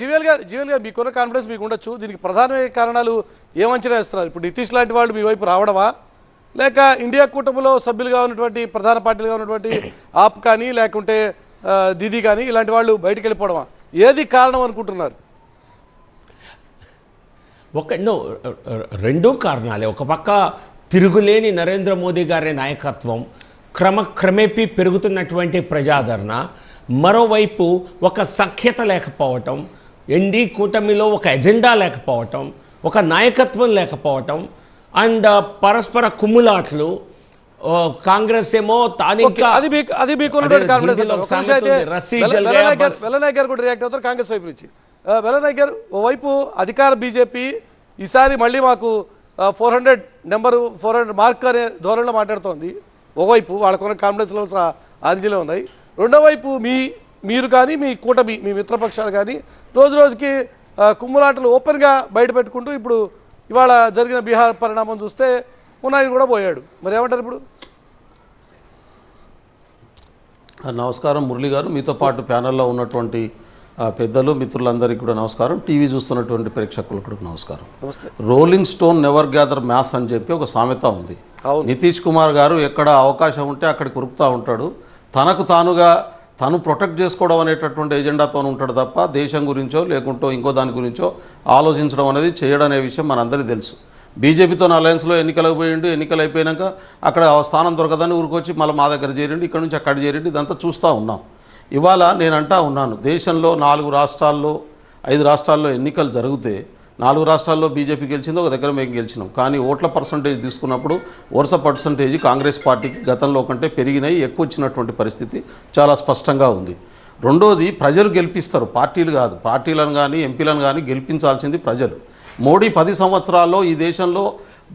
జీవేల్ గారు జీవేల్ గారు మీకున్న కాన్ఫిడెన్స్ మీకు ఉండొచ్చు దీనికి ప్రధానమైన కారణాలు ఏమంచనా ఇస్తున్నారు ఇప్పుడు నితీష్ లాంటి వాళ్ళు మీ వైపు రావడమా? లేక ఇండియా కూటమిలో సభ్యులుగా ఉన్నటువంటి ప్రధాన పార్టీలుగా ఉన్నటువంటి ఆప్ కానీ లేకుంటే దీదీ కానీ ఇలాంటి వాళ్ళు బయటికి వెళ్ళిపోవడమా ఏది కారణం అనుకుంటున్నారు? ఒక రెండు కారణాలే. ఒక పక్క తిరుగులేని నరేంద్ర మోదీ గారి నాయకత్వం క్రమక్రమేపీ పెరుగుతున్నటువంటి ప్రజాదరణ. మరోవైపు ఒక సఖ్యత లేకపోవటం ఎన్డీ కూటమిలో ఒక ఎజెండా లేకపోవటం ఒక నాయకత్వం లేకపోవటం అండ్ పరస్పర కుమ్ములాట్లు కాంగ్రెస్ ఏమో అది మీకు అది మీకు వెల్లనాయక్ గారు- కూడా రియాక్ట్ అవుతారు కాంగ్రెస్ వైపు నుంచి. వెల్లనాయక్ గారు ఓవైపు అధికార బీజేపీ ఈసారి మళ్ళీ మాకు four hundred number four hundred mark అనే ధోరణిలో మాట్లాడుతోంది. ఓవైపు వాళ్ళకున్న కాన్ఫిడెన్స్ లెవెల్స్ ఆదిలో ఉన్నాయి. రెండో వైపు మీ మీరు కానీ మీ కూటమి మీ మిత్రపక్షాలు కానీ రోజు రోజుకి కుమ్ములాటలు ఓపెన్గా బయట పెట్టుకుంటూ ఇప్పుడు ఇవాళ జరిగిన బీహార్ పరిణామం చూస్తే ఉన్నాయని కూడా పోయాడు. మరి ఏమంటారు ఇప్పుడు? నమస్కారం మురళి గారు. మీతో పాటు ప్యానెల్లో ఉన్నటువంటి పెద్దలు మిత్రులందరికీ కూడా నమస్కారం. టీవీ చూస్తున్నటువంటి ప్రేక్షకులకు కూడా నమస్కారం. నమస్తే. రోలింగ్ స్టోన్ నెవర్ గ్యాదర్ మ్యాస్ అని చెప్పి ఒక సామెత ఉంది. నితీష్ కుమార్ గారు ఎక్కడ అవకాశం ఉంటే అక్కడికి ఉరుకుతూ ఉంటాడు. తనకు తానుగా తను ప్రొటెక్ట్ చేసుకోవడం అనేటటువంటి ఎజెండాతో ఉంటాడు తప్ప దేశం గురించో లేకుంటో ఇంకో దాని గురించో ఆలోచించడం అనేది చేయడం అనే విషయం మనందరికీ తెలుసు. బీజేపీతో అలయన్స్లో ఎన్నికలకు పోయిండు ఎన్నికలు అయిపోయాక అక్కడ ఆ స్థానం దొరకదని ఊరికొచ్చి మళ్ళీ మా దగ్గర చేరిండు ఇక్కడ నుంచి అక్కడ చేరండి ఇదంతా చూస్తూ ఉన్నాం. ఇవాళ నేను అంటా ఉన్నాను దేశంలో నాలుగు రాష్ట్రాల్లో ఐదు రాష్ట్రాల్లో ఎన్నికలు జరిగితే నాలుగు రాష్ట్రాల్లో బీజేపీ గెలిచింది ఒక దగ్గర మేము గెలిచినాం. కానీ ఓట్ల పర్సంటేజ్ తీసుకున్నప్పుడు వరుస పర్సంటేజ్ కాంగ్రెస్ పార్టీకి గతంలో కంటే పెరిగినాయి ఎక్కువ వచ్చినటువంటి పరిస్థితి చాలా స్పష్టంగా ఉంది. రెండోది ప్రజలు గెలిపిస్తారు. పార్టీలు కాదు. పార్టీలను కానీ ఎంపీలను కానీ గెలిపించాల్సింది ప్రజలు. మోడీ పది సంవత్సరాల్లో ఈ దేశంలో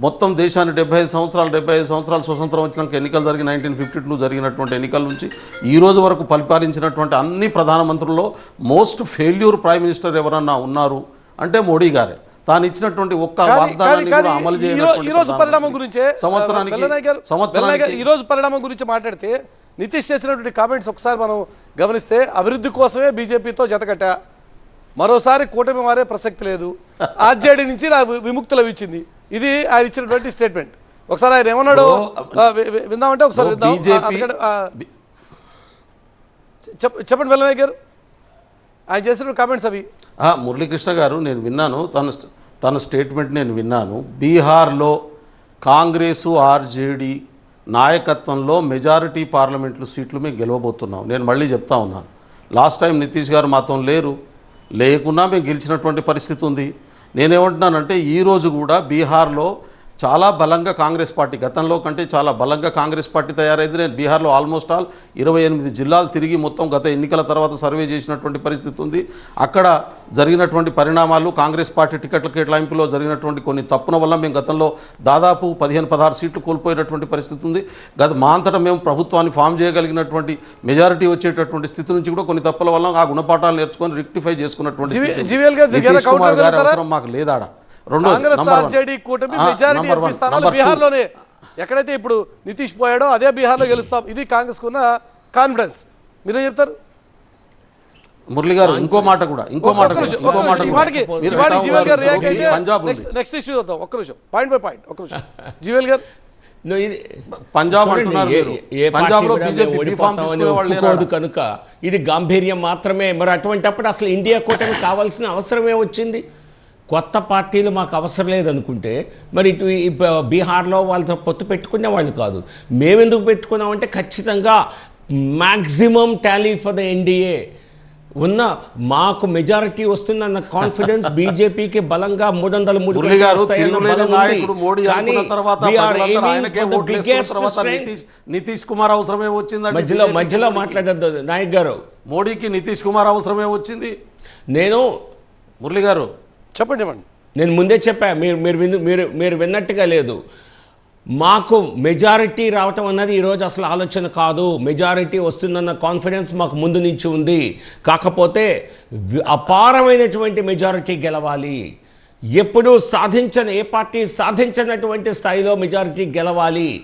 మొత్తం దేశాన్ని డెబ్బై ఐదు సంవత్సరాలు డెబ్బై ఐదు సంవత్సరాలు స్వతంత్రం వచ్చినాక ఎన్నికలు జరిగి నైన్టీన్ ఫిఫ్టీ టూ జరిగినటువంటి ఎన్నికల నుంచి ఈ రోజు వరకు పరిపాలించినటువంటి అన్ని ప్రధానమంత్రుల్లో మోస్ట్ ఫెయిల్యూర్ ప్రైమ్ మినిస్టర్ ఎవరన్నా ఉన్నారు? అంటే మోడీ గారే. తాను ఇచ్చినటువంటి ఒక్క వాగ్దానాన్ని కూడా అమలు ఈ రోజు పరిణామం. గురించే సంవత్సరానికి ఈ రోజు పరిణామం గురించి మాట్లాడితే నితీష్ చేసినటువంటి కామెంట్స్ ఒకసారి మనం గమనిస్తే అభివృద్ధి కోసమే బీజేపీతో జతకట్ట మరోసారి కూటమి మారే ప్రసక్తి లేదు. ఆర్జేడీ నుంచి నా విముక్తి లభించింది ఇది ఆయన ఇచ్చినటువంటి స్టేట్మెంట్ ఒకసారి ఆయన ఏమన్నాడు విందామంటే ఒకసారి విందాం. చెప్పండి వెల్లనాయక్ గారు. ఆయన చేసిన కామెంట్స్ అవి. మురళీకృష్ణ గారు నేను విన్నాను. తన తన స్టేట్మెంట్ నేను విన్నాను. బీహార్లో కాంగ్రెసు ఆర్జేడీ నాయకత్వంలో మెజారిటీ పార్లమెంట్లు సీట్లు మేము గెలవబోతున్నాం. నేను మళ్ళీ చెప్తా ఉన్నాను. లాస్ట్ టైం నితీష్ గారు మాతో లేరు. లేకున్నా మేము గెలిచినటువంటి పరిస్థితి ఉంది. నేనేమంటున్నానంటే ఈరోజు కూడా బీహార్లో చాలా బలంగా కాంగ్రెస్ పార్టీ గతంలో కంటే చాలా బలంగా కాంగ్రెస్ పార్టీ తయారైంది. నేను బీహార్లో ఆల్మోస్ట్ ఆల్ ఇరవై ఎనిమిది జిల్లాలు తిరిగి మొత్తం గత ఎన్నికల తర్వాత సర్వే చేసినటువంటి పరిస్థితి ఉంది. అక్కడ జరిగినటువంటి పరిణామాలు కాంగ్రెస్ పార్టీ టికెట్ల కేటాయింపులో జరిగినటువంటి కొన్ని తప్పుల వల్ల మేము గతంలో దాదాపు పదిహేను పదహారు సీట్లు కోల్పోయినటువంటి పరిస్థితి ఉంది. గత మా అంతటా మేము ప్రభుత్వాన్ని ఫామ్ చేయగలిగినటువంటి మెజారిటీ వచ్చేటటువంటి స్థితి నుంచి కూడా కొన్ని తప్పుల వల్ల ఆ గుణపాఠాలు నేర్చుకొని రెక్టిఫై చేసుకున్నటువంటి మాకు లేదాడ? రెండోది, కూటమి మెజారిటీ ఎంపీ స్థానాలు. బీహార్లోనే ఎక్కడైతే ఇప్పుడు నితీష్ పోయాడో అదే బీహార్లో గెలుస్తాం. ఇది కాంగ్రెస్ కున్న కాన్ఫిడెన్స్ మీరేం చెప్తారు? మురళి గారు ఇంకో మాట కూడా ఇంకో మాట ఇంకో మాట పంజాబ్ నెక్స్ట్ ఇష్యూ చూద్దాం ఒక్క నిమిషం. పాయింట్ బై పాయింట్ ఒక్క నిమిషం. జీవల్ గారు? పంజాబ్ అంటున్నారు? కనుక ఇది గాంభీర్యం మాత్రమే. మరి అటువంటప్పుడు అసలు ఇండియా కూటమి కావాల్సిన అవసరమే వచ్చింది. కొత్త పార్టీలు మాకు అవసరం లేదనుకుంటే మరి ఇటు బీహార్లో వాళ్ళతో పొత్తు పెట్టుకునే వాళ్ళు కాదు మేమెందుకు పెట్టుకున్నామంటే ఖచ్చితంగా maximum tally for the NDA ఉన్న మాకు మెజారిటీ వస్తుందన్న కాన్ఫిడెన్స్ బీజేపీకి బలంగా మూడు వందల మూడు. నితీష్ కుమార్ అవసరమే వచ్చిందంటే మధ్యలో మధ్యలో. మాట్లాడద్దు నాయక్ గారు మోడీకి నితీష్ కుమార్ అవసరమే వచ్చింది నేను మురళి గారు చెప్పండి ఇవ్వండి. నేను ముందే చెప్పా మీరు మీరు విను మీరు మీరు విన్నట్టుగా లేదు. మాకు మెజారిటీ రావటం అన్నది ఈరోజు అసలు ఆలోచన కాదు. మెజారిటీ వస్తుందన్న కాన్ఫిడెన్స్ మాకు ముందు నుంచి ఉంది. కాకపోతే అపారమైనటువంటి మెజారిటీ గెలవాలి. ఎప్పుడూ సాధించని ఏ పార్టీ సాధించినటువంటి స్థాయిలో మెజారిటీ గెలవాలి.